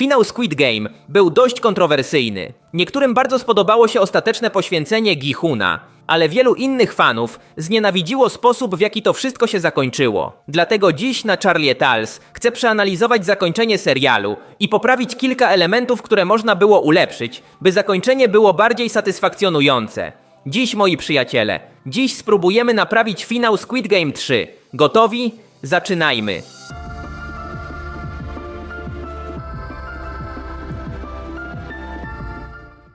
Finał Squid Game był dość kontrowersyjny. Niektórym bardzo spodobało się ostateczne poświęcenie Gihuna, ale wielu innych fanów znienawidziło sposób, w jaki to wszystko się zakończyło. Dlatego dziś na Charlie Tals chcę przeanalizować zakończenie serialu i poprawić kilka elementów, które można było ulepszyć, by zakończenie było bardziej satysfakcjonujące. Dziś, moi przyjaciele, dziś spróbujemy naprawić finał Squid Game 3. Gotowi? Zaczynajmy.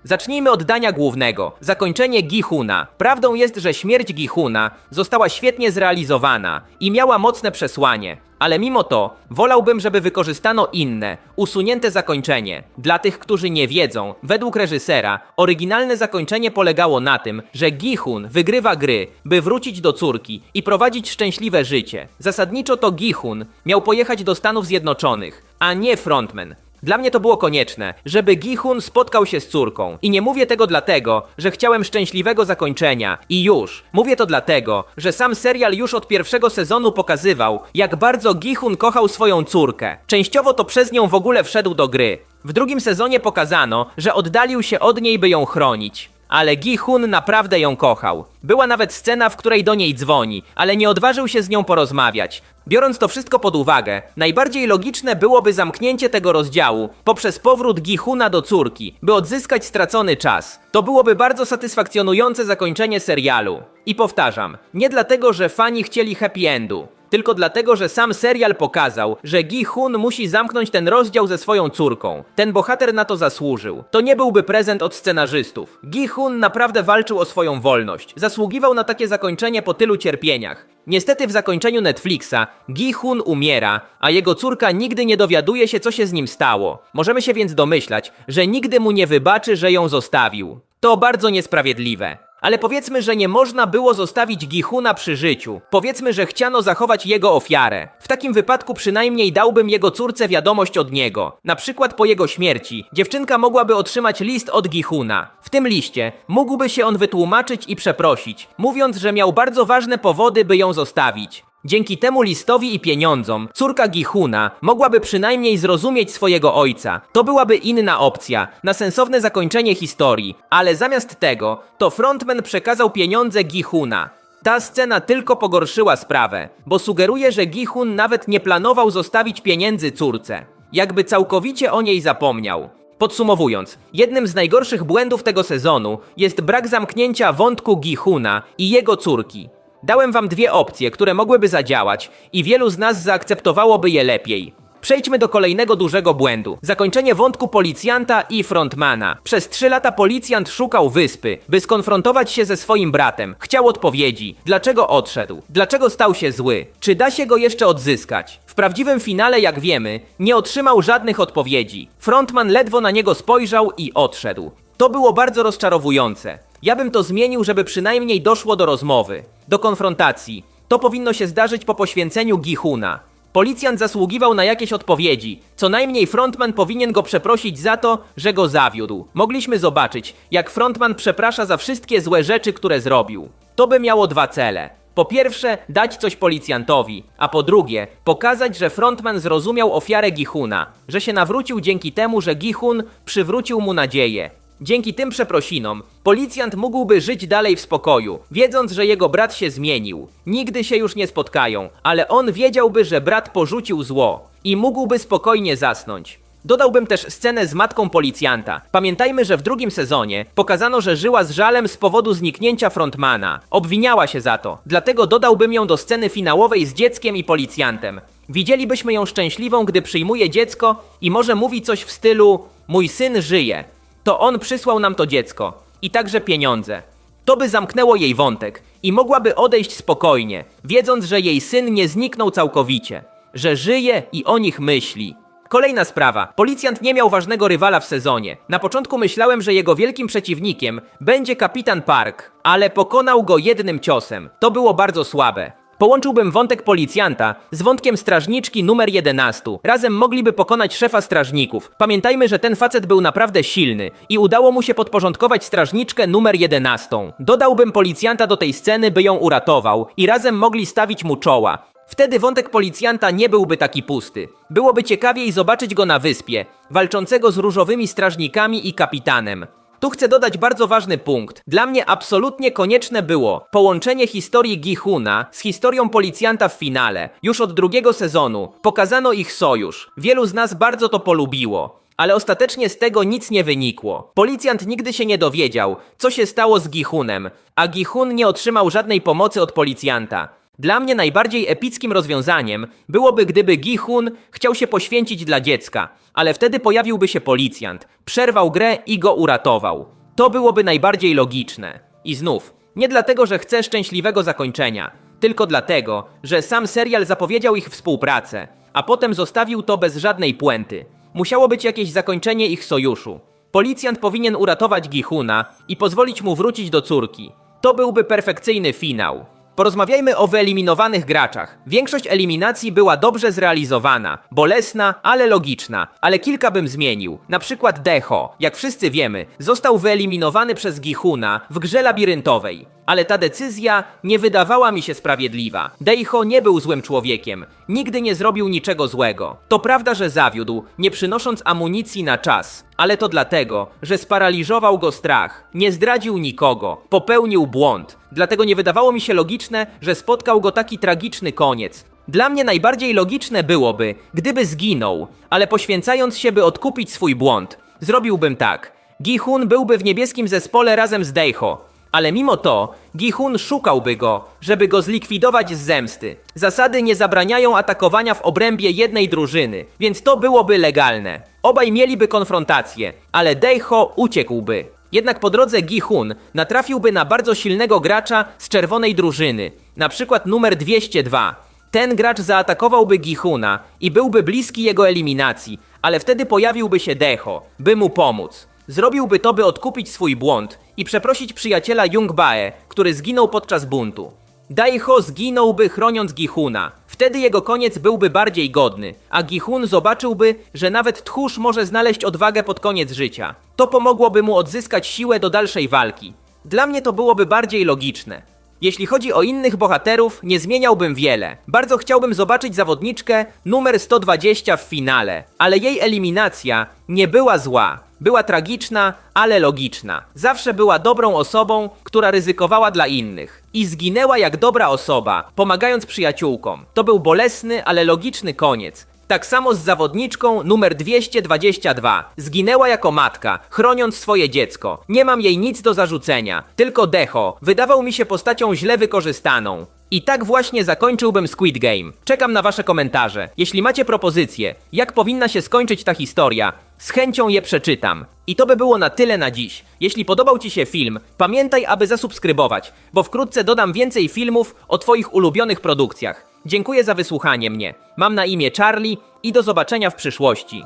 Zacznijmy od dania głównego. Zakończenie Gihuna. Prawdą jest, że śmierć Gihuna została świetnie zrealizowana i miała mocne przesłanie. Ale mimo to wolałbym, żeby wykorzystano inne, usunięte zakończenie. Dla tych, którzy nie wiedzą, według reżysera, oryginalne zakończenie polegało na tym, że Gihun wygrywa gry, by wrócić do córki i prowadzić szczęśliwe życie. Zasadniczo to Gihun miał pojechać do Stanów Zjednoczonych, a nie frontman. Dla mnie to było konieczne, żeby Gihun spotkał się z córką. I nie mówię tego dlatego, że chciałem szczęśliwego zakończenia. I już. Mówię to dlatego, że sam serial już od pierwszego sezonu pokazywał, jak bardzo Gihun kochał swoją córkę. Częściowo to przez nią w ogóle wszedł do gry. W drugim sezonie pokazano, że oddalił się od niej, by ją chronić. Ale Gihun naprawdę ją kochał. Była nawet scena, w której do niej dzwoni, ale nie odważył się z nią porozmawiać. Biorąc to wszystko pod uwagę, najbardziej logiczne byłoby zamknięcie tego rozdziału poprzez powrót Gihuna do córki, by odzyskać stracony czas. To byłoby bardzo satysfakcjonujące zakończenie serialu. I powtarzam, nie dlatego, że fani chcieli happy endu, tylko dlatego, że sam serial pokazał, że Gi-hun musi zamknąć ten rozdział ze swoją córką. Ten bohater na to zasłużył. To nie byłby prezent od scenarzystów. Gi-hun naprawdę walczył o swoją wolność. Zasługiwał na takie zakończenie po tylu cierpieniach. Niestety w zakończeniu Netflixa Gi-hun umiera, a jego córka nigdy nie dowiaduje się, co się z nim stało. Możemy się więc domyślać, że nigdy mu nie wybaczy, że ją zostawił. To bardzo niesprawiedliwe. Ale powiedzmy, że nie można było zostawić Gihuna przy życiu. Powiedzmy, że chciano zachować jego ofiarę. W takim wypadku przynajmniej dałbym jego córce wiadomość od niego. Na przykład po jego śmierci dziewczynka mogłaby otrzymać list od Gihuna. W tym liście mógłby się on wytłumaczyć i przeprosić, mówiąc, że miał bardzo ważne powody, by ją zostawić. Dzięki temu listowi i pieniądzom, córka Gihuna mogłaby przynajmniej zrozumieć swojego ojca. To byłaby inna opcja, na sensowne zakończenie historii. Ale zamiast tego, to frontman przekazał pieniądze Gihuna. Ta scena tylko pogorszyła sprawę, bo sugeruje, że Gihun nawet nie planował zostawić pieniędzy córce. Jakby całkowicie o niej zapomniał. Podsumowując, jednym z najgorszych błędów tego sezonu jest brak zamknięcia wątku Gihuna i jego córki. Dałem wam dwie opcje, które mogłyby zadziałać i wielu z nas zaakceptowałoby je lepiej. Przejdźmy do kolejnego dużego błędu. Zakończenie wątku policjanta i frontmana. Przez trzy lata policjant szukał wyspy, by skonfrontować się ze swoim bratem. Chciał odpowiedzi. Dlaczego odszedł? Dlaczego stał się zły? Czy da się go jeszcze odzyskać? W prawdziwym finale, jak wiemy, nie otrzymał żadnych odpowiedzi. Frontman ledwo na niego spojrzał i odszedł. To było bardzo rozczarowujące. Ja bym to zmienił, żeby przynajmniej doszło do rozmowy, do konfrontacji. To powinno się zdarzyć po poświęceniu Gihuna. Policjant zasługiwał na jakieś odpowiedzi. Co najmniej frontman powinien go przeprosić za to, że go zawiódł. Mogliśmy zobaczyć, jak frontman przeprasza za wszystkie złe rzeczy, które zrobił. To by miało dwa cele. Po pierwsze, dać coś policjantowi, a po drugie, pokazać, że frontman zrozumiał ofiarę Gihuna, że się nawrócił dzięki temu, że Gihun przywrócił mu nadzieję. Dzięki tym przeprosinom, policjant mógłby żyć dalej w spokoju, wiedząc, że jego brat się zmienił. Nigdy się już nie spotkają, ale on wiedziałby, że brat porzucił zło i mógłby spokojnie zasnąć. Dodałbym też scenę z matką policjanta. Pamiętajmy, że w drugim sezonie pokazano, że żyła z żalem z powodu zniknięcia frontmana. Obwiniała się za to, dlatego dodałbym ją do sceny finałowej z dzieckiem i policjantem. Widzielibyśmy ją szczęśliwą, gdy przyjmuje dziecko i może mówi coś w stylu: Mój syn żyje. To on przysłał nam to dziecko i także pieniądze. To by zamknęło jej wątek i mogłaby odejść spokojnie, wiedząc, że jej syn nie zniknął całkowicie, że żyje i o nich myśli. Kolejna sprawa. Policjant nie miał ważnego rywala w sezonie. Na początku myślałem, że jego wielkim przeciwnikiem będzie kapitan Park, ale pokonał go jednym ciosem. To było bardzo słabe. Połączyłbym wątek policjanta z wątkiem strażniczki numer 11. Razem mogliby pokonać szefa strażników. Pamiętajmy, że ten facet był naprawdę silny i udało mu się podporządkować strażniczkę numer 11. Dodałbym policjanta do tej sceny, by ją uratował i razem mogli stawić mu czoła. Wtedy wątek policjanta nie byłby taki pusty. Byłoby ciekawiej zobaczyć go na wyspie, walczącego z różowymi strażnikami i kapitanem. Tu chcę dodać bardzo ważny punkt. Dla mnie absolutnie konieczne było połączenie historii Gihuna z historią policjanta w finale. Już od drugiego sezonu pokazano ich sojusz. Wielu z nas bardzo to polubiło. Ale ostatecznie z tego nic nie wynikło. Policjant nigdy się nie dowiedział, co się stało z Gihunem, a Gihun nie otrzymał żadnej pomocy od policjanta. Dla mnie najbardziej epickim rozwiązaniem byłoby, gdyby Gihun chciał się poświęcić dla dziecka, ale wtedy pojawiłby się policjant, przerwał grę i go uratował. To byłoby najbardziej logiczne. I znów, nie dlatego, że chcę szczęśliwego zakończenia, tylko dlatego, że sam serial zapowiedział ich współpracę, a potem zostawił to bez żadnej puenty. Musiało być jakieś zakończenie ich sojuszu. Policjant powinien uratować Gihuna i pozwolić mu wrócić do córki. To byłby perfekcyjny finał. Porozmawiajmy o wyeliminowanych graczach. Większość eliminacji była dobrze zrealizowana, bolesna, ale logiczna, ale kilka bym zmienił. Na przykład Deho, jak wszyscy wiemy, został wyeliminowany przez Gihuna w grze labiryntowej. Ale ta decyzja nie wydawała mi się sprawiedliwa. Deicho nie był złym człowiekiem, nigdy nie zrobił niczego złego. To prawda, że zawiódł, nie przynosząc amunicji na czas, ale to dlatego, że sparaliżował go strach, nie zdradził nikogo, popełnił błąd. Dlatego nie wydawało mi się logiczne, że spotkał go taki tragiczny koniec. Dla mnie najbardziej logiczne byłoby, gdyby zginął, ale poświęcając się, by odkupić swój błąd. Zrobiłbym tak. Gihun byłby w niebieskim zespole razem z Deicho. Ale mimo to, Gihun szukałby go, żeby go zlikwidować z zemsty. Zasady nie zabraniają atakowania w obrębie jednej drużyny, więc to byłoby legalne. Obaj mieliby konfrontację, ale Deicho uciekłby. Jednak po drodze Gihun natrafiłby na bardzo silnego gracza z czerwonej drużyny, na przykład numer 202. Ten gracz zaatakowałby Gihuna i byłby bliski jego eliminacji, ale wtedy pojawiłby się Deho, by mu pomóc. Zrobiłby to, by odkupić swój błąd i przeprosić przyjaciela Jungbae, który zginął podczas buntu. Daiho zginąłby chroniąc Gihuna. Wtedy jego koniec byłby bardziej godny, a Gihun zobaczyłby, że nawet tchórz może znaleźć odwagę pod koniec życia. To pomogłoby mu odzyskać siłę do dalszej walki. Dla mnie to byłoby bardziej logiczne. Jeśli chodzi o innych bohaterów, nie zmieniałbym wiele. Bardzo chciałbym zobaczyć zawodniczkę numer 120 w finale, ale jej eliminacja nie była zła. Była tragiczna, ale logiczna. Zawsze była dobrą osobą, która ryzykowała dla innych. I zginęła jak dobra osoba, pomagając przyjaciółkom. To był bolesny, ale logiczny koniec. Tak samo z zawodniczką numer 222. Zginęła jako matka, chroniąc swoje dziecko. Nie mam jej nic do zarzucenia, tylko Deho wydawał mi się postacią źle wykorzystaną. I tak właśnie zakończyłbym Squid Game. Czekam na wasze komentarze. Jeśli macie propozycje, jak powinna się skończyć ta historia, z chęcią je przeczytam. I to by było na tyle na dziś. Jeśli podobał Ci się film, pamiętaj, aby zasubskrybować, bo wkrótce dodam więcej filmów o Twoich ulubionych produkcjach. Dziękuję za wysłuchanie mnie. Mam na imię Charlie i do zobaczenia w przyszłości.